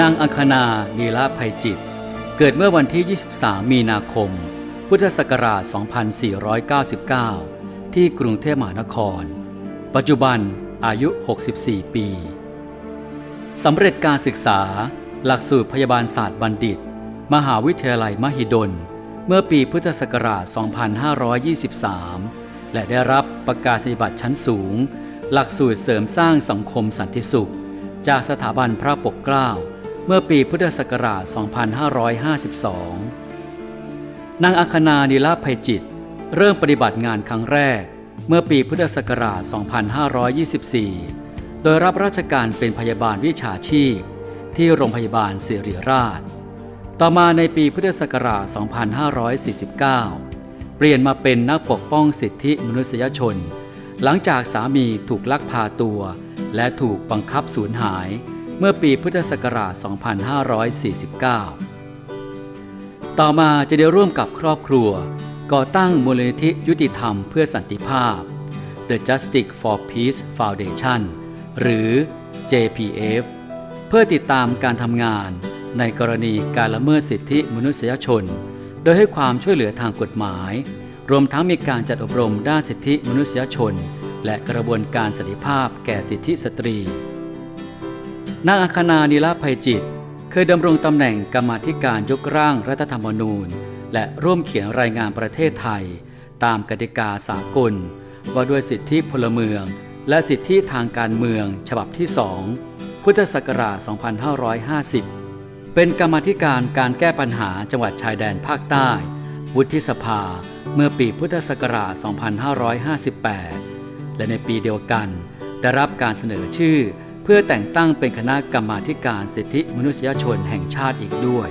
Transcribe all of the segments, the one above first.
นางอังคณานีลาภัยจิต เกิดเมื่อวันที่ 23 มีนาคม พุทธศักราช 2499 ที่กรุงเทพมหานคร ปัจจุบันอายุ 64 ปี สำเร็จการศึกษา หลักสูตรพยาบาลศาสตร์บัณฑิต มหาวิทยาลัยมหิดล เมื่อปีพุทธศักราช 2523 และได้รับประกาศนียบัตรชั้นสูง หลักสูตรเสริมสร้างสังคมสันติสุข จากสถาบันพระปกเกล้า เมื่อปีพุทธศักราช 2552 นางอัคนานิลาภัยจิต เริ่มปฏิบัติงานครั้งแรก เมื่อปีพุทธศักราช 2524 โดยรับราชการเป็นพยาบาลวิชาชีพ ที่โรงพยาบาลศิริราช ต่อมาในปีพุทธศักราช 2549 เปลี่ยนมาเป็นนักปกป้องสิทธิมนุษยชน หลังจากสามีถูกลักพาตัว และถูกบังคับสูญหาย เมื่อปีพุทธศักราช 2549 ต่อมาจะได้ร่วมกับครอบครัว ก่อตั้งมูลนิธิยุติธรรมเพื่อสันติภาพ The Justice for Peace Foundation หรือ JPF เพื่อติดตามการทำงานในกรณีการละเมิดสิทธิมนุษยชน โดยให้ความช่วยเหลือทางกฎหมาย รวมทั้งมีการจัดอบรมด้านสิทธิมนุษยชน และกระบวนการสันติภาพแก่สิทธิสตรี นางอัคนานิลาภัยจิต เคยดำรงตำแหน่งกรรมาธิการยกร่างรัฐธรรมนูญ และร่วมเขียนรายงานประเทศไทย ตามกติกาสากล ว่าด้วยสิทธิพลเมือง และสิทธิทางการเมืองฉบับที่2พุทธศักราช 2550 เป็นกรรมธิการการแก้ปัญหาจังหวัดชายแดนภาคใต้ วุฒิสภาเมื่อปีพุทธศักราช 2558 และในปีเดียวกันได้รับการเสนอชื่อ เพื่อแต่งตั้งเป็นคณะกรรมาการสิทธิมนุษยชนแห่งชาติอีกด้วย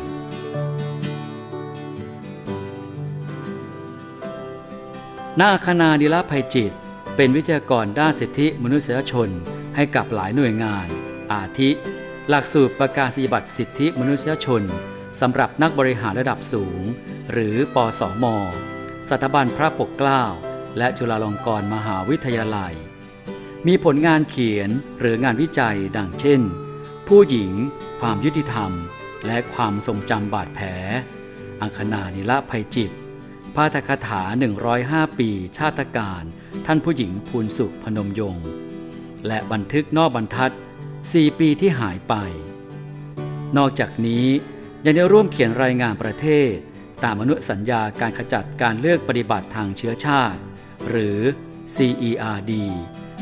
นาคนาดิลาภัยจิต เป็นวิทยากรด้านสิทธิมนุษยชนให้กับหลายหน่วยงาน อาทิ หลักสูตรประกาศนียบัตรสิทธิมนุษยชนสำหรับนักบริหารระดับสูง หรือปสมสถาบันพระปกเกล้า และจุฬาลงกรณ์มหาวิทยาลัย มีผลงานเขียนหรืองานวิจัยดังเช่น ผู้หญิง ความยุติธรรม และความทรงจำบาดแผล อังคณานิละภัยจิตพาทคาถา 105 ปี ชาติการ ท่านผู้หญิงภูนสุขพนมยงค์และบันทึกนอกบรรทัด 4 ปีที่หายไป นอกจากนี้ยังได้ร่วมเขียนรายงานประเทศ ตามอนุสัญญาการขจัดการเลือกปฏิบัติทางเชื้อชาติ หรือ CERD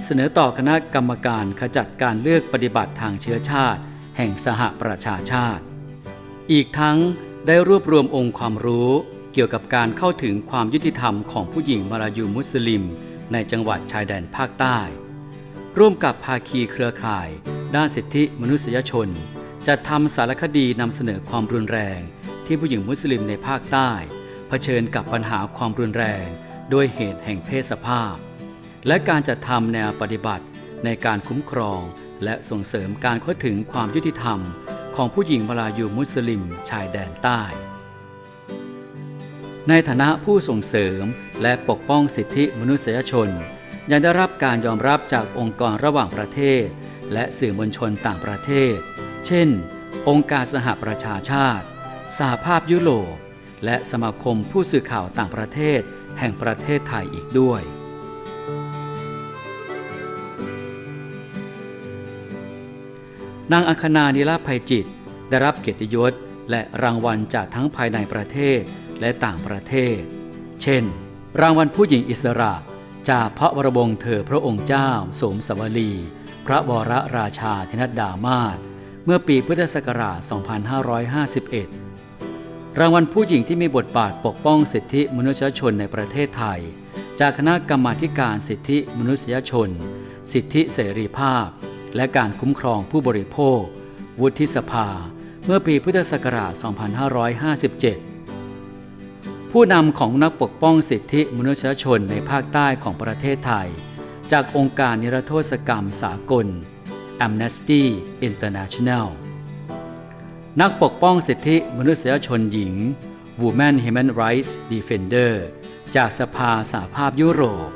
เสนอต่อคณะกรรมการขจัดการเลือกปฏิบัติทางเชื้อชาติ แห่งสหประชาชาติ อีกทั้งได้รวบรวมองค์ความรู้ เกี่ยวกับการเข้าถึงความยุติธรรมของผู้หญิงมาลายูมุสลิม ในจังหวัดชายแดนภาคใต้ ร่วมกับภาคีเครือข่าย ด้านสิทธิมนุษยชนจะทำสารคดีนำเสนอความรุนแรง ที่ผู้หญิงมุสลิมในภาคใต้เผชิญกับปัญหาความรุนแรงด้วยเหตุแห่งเพศสภาพ และการจัดทำแนวปฏิบัติในการคุ้มครอง และส่งเสริมการเข้าถึงความยุติธรรม ของผู้หญิงมาลายูมุสลิมชายแดนใต้ ในฐานะผู้ส่งเสริมและปกป้องสิทธิมนุษยชน ยังได้รับการยอมรับจากองค์กรระหว่างประเทศ และสื่อมวลชนต่างประเทศ เช่น องค์การสหประชาชาติสหภาพยุโรปและสมาคมผู้สื่อข่าวต่างประเทศแห่งประเทศไทยอีกด้วย นางอังคณานิลาภัยจิต ได้รับเกียรติยศและรางวัลจากทั้งภายในประเทศและต่างประเทศ เช่น รางวัลผู้หญิงอิสระ จากพระวรวงศ์เธอพระองค์เจ้าสมสวลี พระวรราชาธินัดดามาศเมื่อปีพุทธศักราช 2551 รางวัลผู้หญิงที่มีบทบาทปกป้องสิทธิมนุษยชนในประเทศไทย จากคณะกรรมาการสิทธิมนุษยชน สิทธิเสรีภาพ และการคุ้มครองผู้บริโภค วุฒิสภา เมื่อปีพุทธศักราช 2557 ผู้นำของนักปกป้องสิทธิมนุษยชนในภาคใต้ของประเทศไทย จากองค์การนิรโทษกรรมสากล Amnesty International นักปกป้องสิทธิมนุษยชนหญิง Women Human Rights Defender จากสภาสหภาพยุโรป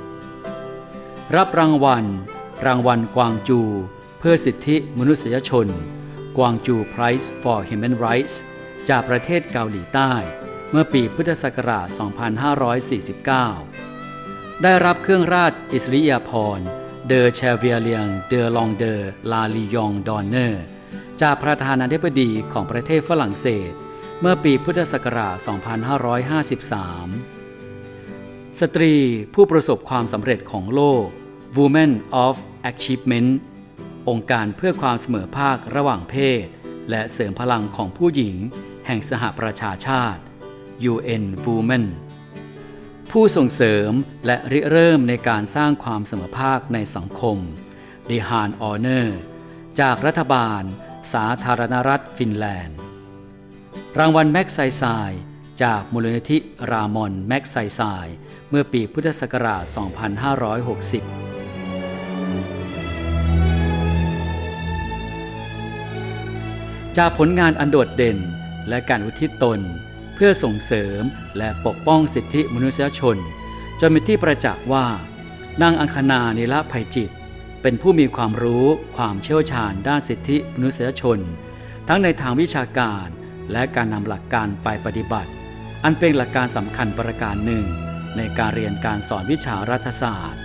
รับรางวัล รางวัลกวางจู พื่อสิทธิมนุษยชนกวางจู Prize for Human Rights จากประเทศเกาหลีใต้ เมื่อปีพุทธศักราช 2549 ได้รับเครื่องราชอิสริยาภรณ์เดอแชเวียเลียงเดอลองเดอลาลียองดอนเนอร์จากประธานาธิบดีของประเทศฝรั่งเศส เมื่อปีพุทธศักราช 2553 สตรีผู้ประสบความสำเร็จของโลก Women of Achievement องค์การเพื่อความเสมอภาคระหว่างเพศ และเสริมพลังของผู้หญิง แห่งสหประชาชาติ UN Women ผู้ส่งเสริมและริเริ่มในการสร้างความเสมอภาคในสังคม d e h a n Honor จากรัฐบาล สาธารณรัฐฟินแลนด์ รางวัลแม็กไซไซจากมูลนิธิรามอนแม็กไซไซเมื่อปีพุทธศักราช 2560 จากผลงานอันโดดเด่น และการอุทิศตน เพื่อส่งเสริมและปกป้องสิทธิมนุษยชน จนเป็นที่ประจักษ์ว่า นางอังคณานิละภัยจิต เป็นผู้มีความรู้ความเชี่ยวชาญด้านสิทธิมนุษยชน ทั้งในทางวิชาการและการนำหลักการไปปฏิบัติ อันเป็นหลักการสำคัญประการหนึ่ง ในการเรียนการสอนวิชารัฐศาสตร์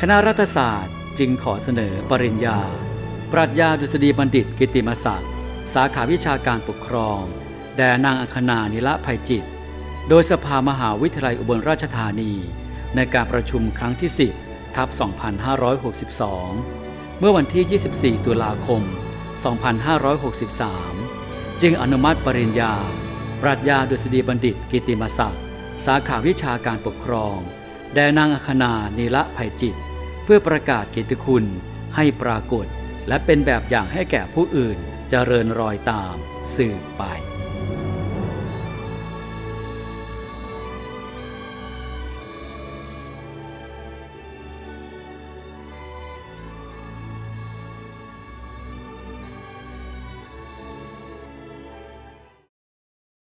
คณะรัฐศาสตร์จึงขอเสนอปริญญา ปรัชญาดุษฎีบัณฑิตกิติมศักดิ์สาขาวิชาการปกครอง แด่นางอัคณานิละภัยจิต โดยสภามหาวิทยาลัยอุบลราชธานี ในการประชุมครั้งที่ 10 ทับ 2562 เมื่อวันที่ 24 ตุลาคม 2563 จึงอนุมัติปริญญา ปรัชญาดุษฎีบัณฑิตกิติมศักดิ์สาขาวิชาการปกครอง แด่นางอัคณานิละภัยจิต เพื่อประกาศเกียรติคุณให้ปรากฏ และเป็นแบบอย่างให้แก่ผู้อื่นเจริญรอยตามสืบไป